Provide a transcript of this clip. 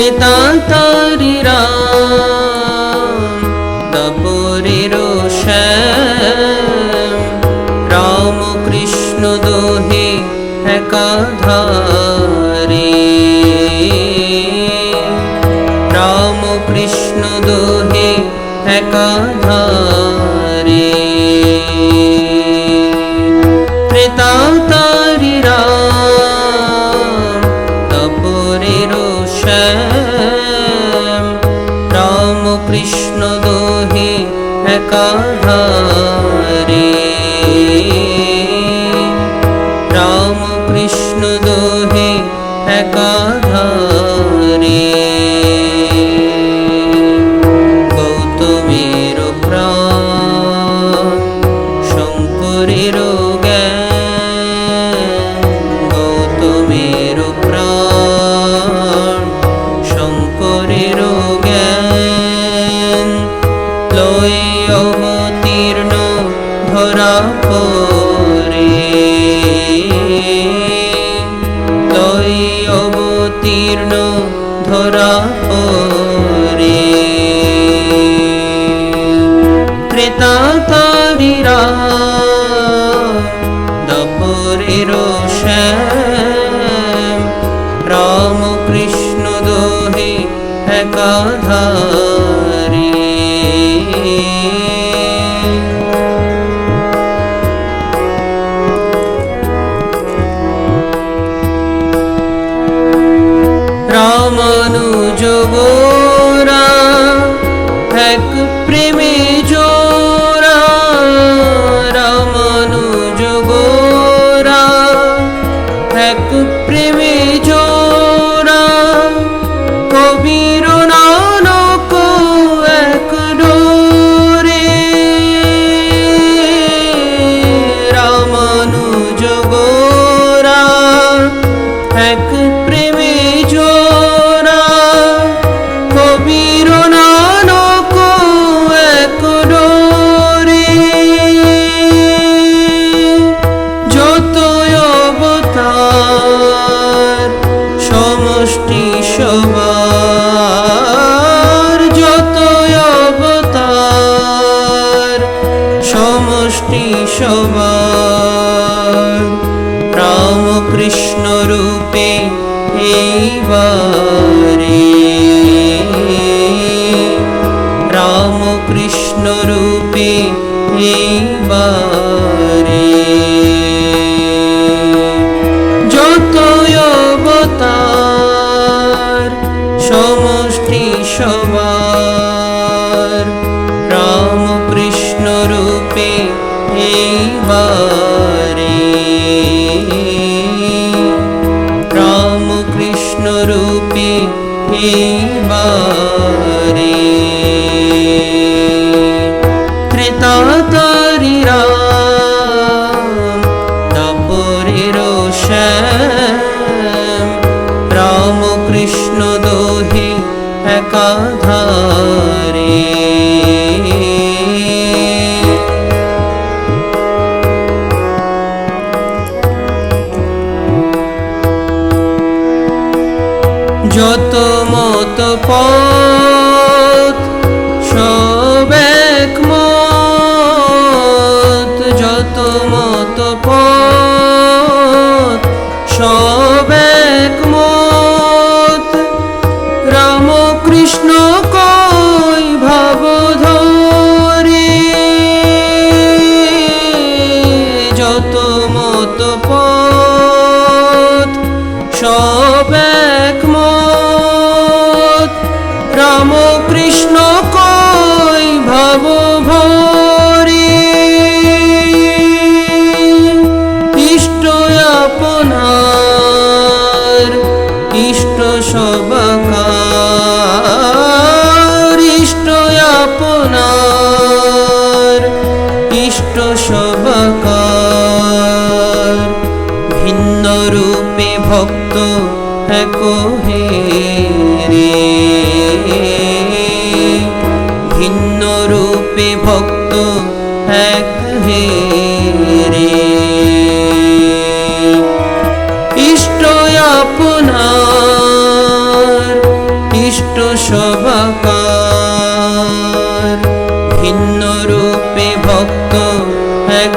ত্রেতাতারি রাম দপরের রাম কৃষ্ণ দোহে একাধারে। রাম কৃষ্ণ দোহে একাধারে। একাধারে রাম কৃষ্ণ দোহে একাধারে গৌতমের প্রাণ শঙ্করের জ্ঞান গৌতমের ধরা পরে লয়ে অবতীর্ণ ধরা পরে ত্রেতাতারিরা দপরের শ্যাম। রাম কৃষ্ণ দোহে একাধারে এক প্রেমে জোরা এইবারে রামকৃষ্ণ রূপে এইবারে। যত অবতার সমষ্টি সবার রূপে ত্রেতাতারি যত মত পথ সব এক মত যত মত পথ সব ভক্ত একহে রে। ভিন্ন রূপে ভক্ত এক হে রে। ইষ্ট আপনার, ইষ্ট সবাকার ভিন্ন রূপে ভক্ত এক